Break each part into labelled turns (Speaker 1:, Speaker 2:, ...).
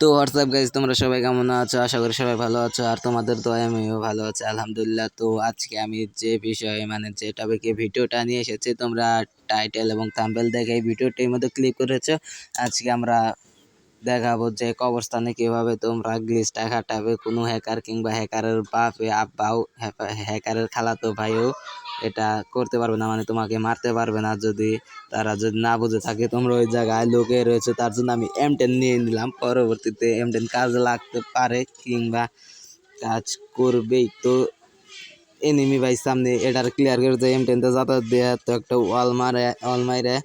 Speaker 1: তো WhatsApp guys তোমরা সবাই কেমন আছো? আশা করি সবাই ভালো আছো, আর তোমাদের তো আমিও ভালো আছি, আলহামদুলিল্লাহ। তো আজকে আমি যে বিষয়ে মানে যে টপিকে ভিডিওটা নিয়ে এসেছি, তোমরা টাইটেল এবং থাম্বেল দেখে এই ভিডিওটির মধ্যে ক্লিক করেছ। আজকে আমরা দেখাবো যে কবরস্থানে কীভাবে তোমরা গ্লিচটা খাটাবে, কোনো হ্যাকার কিংবা হ্যাকারের বাপে, আব্বাও হ্যাকারের খালাতো ভাইও এটা করতে পারবে না মানে তোমাকে মারতে পারবে না যদি তারা যদি না বুঝে থাকে। তোমরা ওই জায়গায় লোকে রয়েছে, তার জন্য আমি এম টেন নিয়ে নিলাম। পরবর্তীতে এম টেন কাজে লাগতে পারে কিংবা কাজ করবেই। তো এনিমি ভাই সামনে এটার ক্লিয়ার করে দেয় এম টেনতে যাতায়াত দিয়ে তো একটা ওয়াল মারে ওয়াল মারে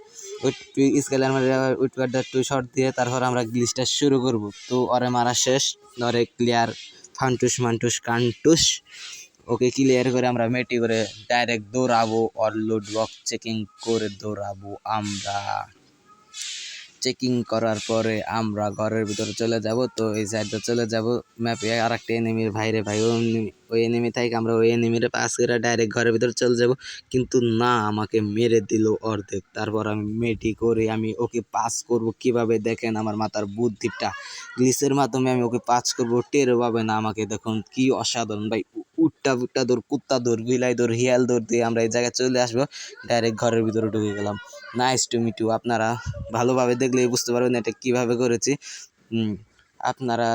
Speaker 1: স্কেলার মারে উইটকারটা একটু শর্ট দিয়ে তারপর আমরা গ্লিচটা শুরু করব। তো ওরে মারা শেষ ধরে ক্লিয়ার ফান্টুস মান্টুস কান্টুস। ওকে ক্লিয়ার করে আমরা মেটি করে ডাইরেক্ট দৌড়াবো আর লুট বক্স চেকিং করে দৌড়াবো আমরা। চেকিং করার পরে আমরা ঘরের ভিতরে চলে যাব, তো এই সাইডে চলে যাব। ম্যাপে আর একটা এনিমির ভাইরে ভাই, ওই এনিমি থেকে আমরা ওই এনিমির পাস করে ডাইরেক্ট ঘরের ভিতরে চলে যাব। কিন্তু না, আমাকে মেরে দিল অর্ধেক। তারপর আমি মেটি করে আমি ওকে পাস করব। কীভাবে? দেখেন আমার মাথার বুদ্ধিটা। গ্লিসের মাধ্যমে আমি ওকে পাস করব। টেরও পাবে না, আমাকে দেখুন কি অসাধারণ। ভাই উট্টা ফুট্টা দৌড়, কুত্তা দৌড় বিলাই দৌড়, হিয়াল দৌড় দিয়ে আমরা এই জায়গায় চলে আসব। ডাইরেক্ট ঘরের ভিতরে ঢুকে গেলাম। নাইস টু মিটু আপনারা ভালোভাবে দেখলেই বুঝতে পারবেন এটা কীভাবে করেছি। আপনারা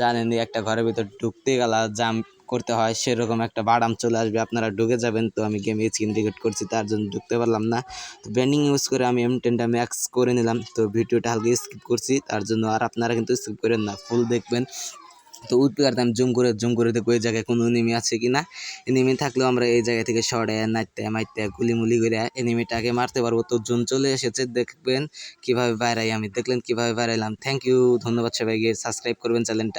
Speaker 1: জানেনই একটা ঘরের ভিতর ঢুকতে গেলা জাম করতে হয়, সেরকম একটা বাড়াম চলে আসবে, আপনারা ঢুকে যাবেন। তো আমি গেমে স্ক্রিন রেকর্ড করছি, তার জন্য ঢুকতে পারলাম না। তো ব্যান্ডিং ইউজ করে আমি এম টেনটা ম্যাক্স করে নিলাম। তো ভিডিওটা হালকা স্কিপ করছি, তার জন্য আর আপনারা কিন্তু স্কিপ করেন না। ফুল দেখবেন। তো উঠতে পারতাম, জুম করে জুম করে দেখো ওই জায়গায় কোনো এনিমি আছে কি না এনিমি থাকলেও আমরা এই জায়গা থেকে সরে নাচতে মাইতে গুলিমুলি করে এনিমিটাকে মারতে পারব। তো জুম চলে এসেছে, দেখবেন কীভাবে বাইরাই আমি, দেখলেন কীভাবে বাইরাইলাম থ্যাংক ইউ ধন্যবাদ সবাইকে সাবস্ক্রাইব করবেন চ্যানেলটা